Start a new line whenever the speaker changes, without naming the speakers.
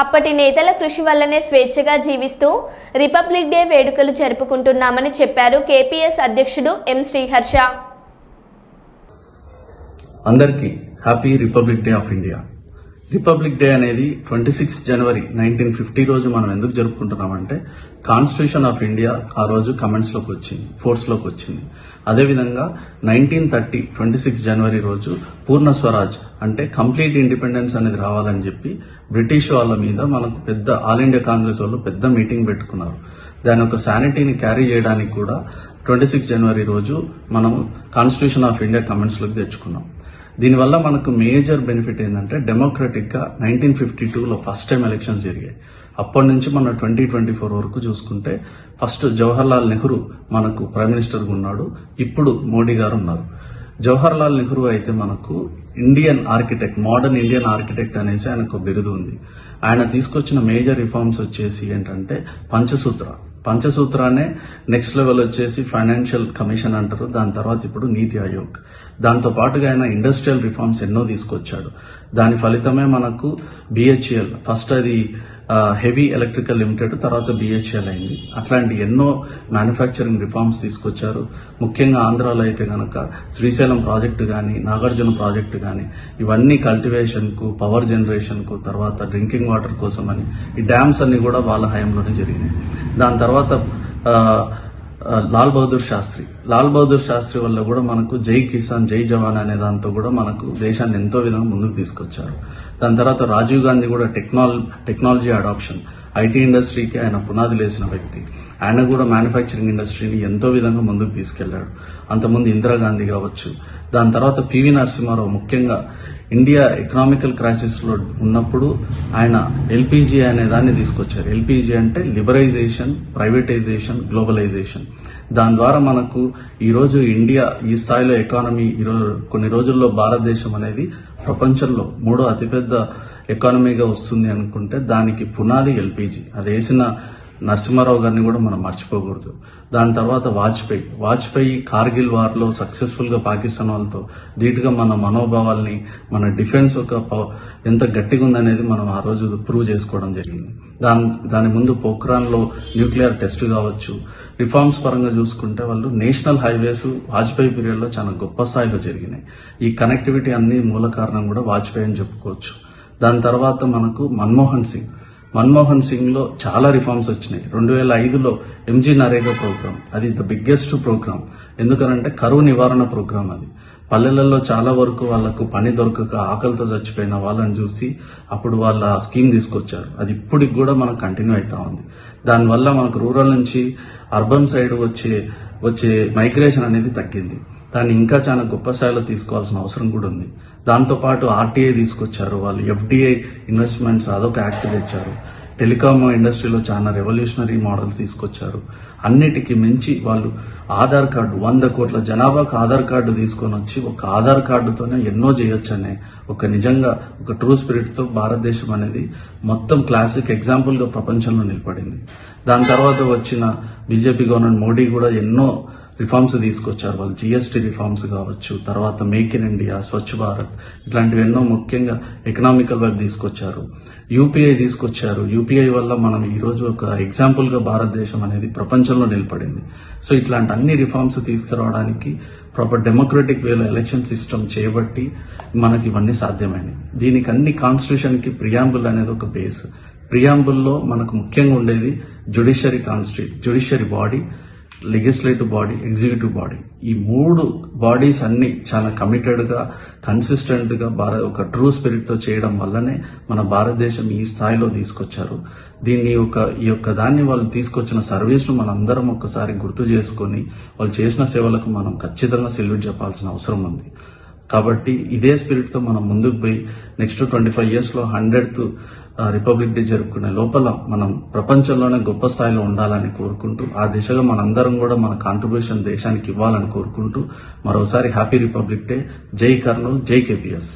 అప్పటి నేతల కృషి వల్లనే స్వేచ్ఛగా జీవిస్తూ రిపబ్లిక్ డే వేడుకలు జరుపుకుంటున్నామని చెప్పారు కేపీఎస్ అధ్యక్షుడు ఎం శ్రీహర్ష.
అందరికీ happy republic day of India. Republic day అనేది ట్వంటీ సిక్స్ జనవరి నైన్టీన్ ఫిఫ్టీ రోజు మనం ఎందుకు జరుపుకుంటున్నామంటే కాన్స్టిట్యూషన్ ఆఫ్ ఇండియా ఆ రోజు కమెంట్స్లోకి వచ్చింది ఫోర్స్లోకి వచ్చింది. అదేవిధంగా నైన్టీన్ థర్టీ ట్వంటీ సిక్స్ జనవరి రోజు పూర్ణ స్వరాజ్ అంటే కంప్లీట్ ఇండిపెండెన్స్ అనేది రావాలని చెప్పి బ్రిటిష్ వాళ్ళ మీద మనకు పెద్ద ఆల్ ఇండియా కాంగ్రెస్ వాళ్ళు పెద్ద మీటింగ్ పెట్టుకున్నారు. దాని యొక్క శానిటీని క్యారీ చేయడానికి కూడా ట్వంటీ సిక్స్ జనవరి రోజు మనం కాన్స్టిట్యూషన్ ఆఫ్ ఇండియా కమెంట్స్లోకి తెచ్చుకున్నాం. దీనివల్ల మనకు మేజర్ బెనిఫిట్ ఏంటంటే డెమోక్రటిక్గా నైన్టీన్ ఫిఫ్టీ టూలో ఫస్ట్ టైం ఎలక్షన్స్ జరిగాయి. అప్పటి నుంచి మన ట్వంటీ ట్వంటీ ఫోర్ వరకు చూసుకుంటే ఫస్ట్ జవహర్ లాల్ నెహ్రూ మనకు ప్రైమ్ మినిస్టర్గా ఉన్నాడు. ఇప్పుడు మోడీ గారు ఉన్నారు. జవహర్ లాల్ నెహ్రూ అయితే మనకు Indian architect modern Indian architect అనేసి ఆయనకు ఒక బిరుదు ఉంది. ఆయన తీసుకొచ్చిన మేజర్ రిఫార్మ్స్ వచ్చేసి ఏంటంటే పంచసూత్ర. పంచసూత్రానే నెక్స్ట్ లెవెల్ వచ్చేసి ఫైనాన్షియల్ కమిషన్ అంటారు. దాని తర్వాత ఇప్పుడు నీతి ఆయోగ్. దాంతో పాటుగా ఆయన ఇండస్ట్రియల్ రిఫార్మ్స్ ఎన్నో తీసుకొచ్చాడు. దాని ఫలితమే మనకు బిహెచ్ఎల్ ఫస్ట్ అది హెవీ ఎలక్ట్రికల్ లిమిటెడ్ తర్వాత బిహెచ్ఎల్ అయింది. అట్లాంటి ఎన్నో మ్యానుఫ్యాక్చరింగ్ రిఫార్మ్స్ తీసుకొచ్చారు. ముఖ్యంగా ఆంధ్రాలో అయితే కనుక శ్రీశైలం ప్రాజెక్టు కానీ నాగార్జున ప్రాజెక్టు కానీ ఇవన్నీ కల్టివేషన్కు పవర్ జనరేషన్కు తర్వాత డ్రింకింగ్ వాటర్ కోసం అని ఈ డ్యామ్స్ అన్ని కూడా వాళ్ళ హయాంలోనే జరిగినాయి. దాని తర్వాత లాల్ బహదూర్ శాస్త్రి. లాల్ బహదూర్ శాస్త్రి వల్ల కూడా మనకు జై కిసాన్ జై జవాన్ అనే దాంతో కూడా మనకు దేశాన్ని ఎంతో విధంగా ముందుకు తీసుకొచ్చారు. దాని తర్వాత రాజీవ్ గాంధీ కూడా టెక్నాల టెక్నాలజీ అడాప్షన్ ఐటీ ఇండస్ట్రీకి ఆయన పునాది లేసిన వ్యక్తి. ఆయన కూడా మ్యానుఫ్యాక్చరింగ్ ఇండస్ట్రీని ఎంతో విధంగా ముందుకు తీసుకెళ్ళాడు. అంతకుముందు ఇందిరాగాంధీ కావచ్చు. దాని తర్వాత పివి నరసింహారావు ముఖ్యంగా ఇండియా ఎకనామికల్ క్రైసిస్లో ఉన్నప్పుడు ఆయన ఎల్పిజి అనే దాన్ని తీసుకొచ్చారు. ఎల్పిజి అంటే లిబరైజేషన్ ప్రైవేటైజేషన్ గ్లోబలైజేషన్ దాని ద్వారా మనకు ఈరోజు ఇండియా ఈ స్థాయిలో ఎకానమీ ఈరోజు కొన్ని రోజుల్లో భారతదేశం అనేది ప్రపంచంలో మూడో అతిపెద్ద ఎకానమీగా వస్తుంది అనుకుంటే దానికి పునాది ఎల్పిజి. అది వేసిన నరసింహారావు గారిని కూడా మనం మర్చిపోకూడదు. దాని తర్వాత వాజ్పేయి. వాజ్పేయి కార్గిల్ వార్లో సక్సెస్ఫుల్గా పాకిస్తాన్ వాళ్ళతో ధీటుగా మన మనోభావాల్ని మన డిఫెన్స్ ఒక ప- ఎంత గట్టిగా ఉందనేది మనం ఆ రోజు ప్రూవ్ చేసుకోవడం జరిగింది. దాని దాని ముందు పోఖ్రాన్లో న్యూక్లియర్ టెస్ట్ కావచ్చు. రిఫార్మ్స్ పరంగా చూసుకుంటే వాళ్ళు నేషనల్ హైవేస్ వాజ్పేయి పీరియడ్లో చాలా గొప్ప స్థాయిలో జరిగినాయి. ఈ కనెక్టివిటీ అన్ని మూల కారణం కూడా వాజ్పేయి అని చెప్పుకోవచ్చు. దాని తర్వాత మనకు మన్మోహన్ సింగ్. మన్మోహన్ సింగ్లో చాలా రిఫార్మ్స్ వచ్చినాయి. రెండు వేల ఐదులో ఎంజీ నరేగా ప్రోగ్రామ్ అది ద బిగ్గెస్ట్ ప్రోగ్రామ్ ఎందుకనంటే కరువు నివారణ ప్రోగ్రామ్ అది. పల్లెలలో చాలా వరకు వాళ్ళకు పని దొరకక ఆకలితో చచ్చిపోయిన వాళ్ళని చూసి అప్పుడు వాళ్ళ స్కీమ్ తీసుకొచ్చారు. అది ఇప్పటికి కూడా మనకు కంటిన్యూ అవుతా ఉంది. దానివల్ల మనకు రూరల్ నుంచి అర్బన్ సైడ్ వచ్చే వచ్చే మైగ్రేషన్ అనేది తగ్గింది. దాన్ని ఇంకా చాలా గొప్ప స్థాయిలో తీసుకోవాల్సిన అవసరం కూడా ఉంది. దాంతో పాటు ఆర్టీఐ తీసుకొచ్చారు వాళ్ళు. ఎఫ్డిఐ ఇన్వెస్ట్మెంట్స్ అదొక యాక్ట్ తెచ్చారు. టెలికామ్ ఇండస్ట్రీలో చాలా రెవల్యూషనరీ మోడల్స్ తీసుకొచ్చారు. అన్నిటికీ మించి వాళ్ళు ఆధార్ కార్డు వంద కోట్ల జనాభాకు ఆధార్ కార్డు తీసుకొని వచ్చి ఒక ఆధార్ కార్డుతోనే ఎన్నో చేయొచ్చు అనే ఒక నిజంగా ఒక ట్రూ స్పిరిట్తో భారతదేశం అనేది మొత్తం క్లాసిక్ ఎగ్జాంపుల్గా ప్రపంచంలో నిలబడింది. దాని తర్వాత వచ్చిన బీజేపీ గవర్నమెంట్ మోడీ కూడా ఎన్నో రిఫార్మ్స్ తీసుకొచ్చారు. వాళ్ళు జిఎస్టీ రిఫార్మ్స్ కావచ్చు తర్వాత make in India Swachh Bharat ఇట్లాంటివి ఎన్నో ముఖ్యంగా ఎకనామికల్ వైపు తీసుకొచ్చారు. యూపీఐ తీసుకొచ్చారు. యూపీఐ వల్ల మనం ఈరోజు ఒక ఎగ్జాంపుల్గా భారతదేశం అనేది ప్రపంచంలో నిలబడింది. సో ఇట్లాంటి అన్ని రిఫార్మ్స్ తీసుకురావడానికి ప్రాపర్ డెమోక్రటిక్ వేలో ఎలక్షన్ సిస్టమ్ చేయబట్టి మనకి ఇవన్నీ సాధ్యమైనవి దీనికి అన్ని కాన్స్టిట్యూషన్కి ప్రియాంబుల్ అనేది ఒక బేస్ ప్రియాంబుల్లో మనకు ముఖ్యంగా ఉండేది judiciary కాన్స్టి judiciary body legislative body executive body ఈ మూడు బాడీస్ అన్ని చాలా కమిటెడ్గా కన్సిస్టెంట్గా భారత్ ఒక ట్రూ స్పిరిట్తో చేయడం వల్లనే మన భారతదేశం ఈ స్థాయిలో తీసుకొచ్చారు. దీన్ని ఒక ఈ యొక్క దాన్ని వాళ్ళు తీసుకొచ్చిన సర్వీస్ను మనందరం ఒక్కసారి గుర్తు చేసుకొని వాళ్ళు చేసిన సేవలకు మనం ఖచ్చితంగా సెల్యూట్ చెప్పాల్సిన అవసరం ఉంది. కాబట్టి ఇదే స్పిరిట్తో మనం ముందుకు పోయి నెక్స్ట్ ట్వంటీ ఫైవ్ ఇయర్స్లో హండ్రెడ్త్ రిపబ్లిక్ డే జరుపుకునే లోపల మనం ప్రపంచంలోనే గొప్ప స్థాయిలో ఉండాలని కోరుకుంటూ ఆ దిశగా మనందరం కూడా మన కాంట్రిబ్యూషన్ దేశానికి ఇవ్వాలని కోరుకుంటూ మరోసారి హ్యాపీ రిపబ్లిక్ డే జై కర్నూలు జై కేపీఎస్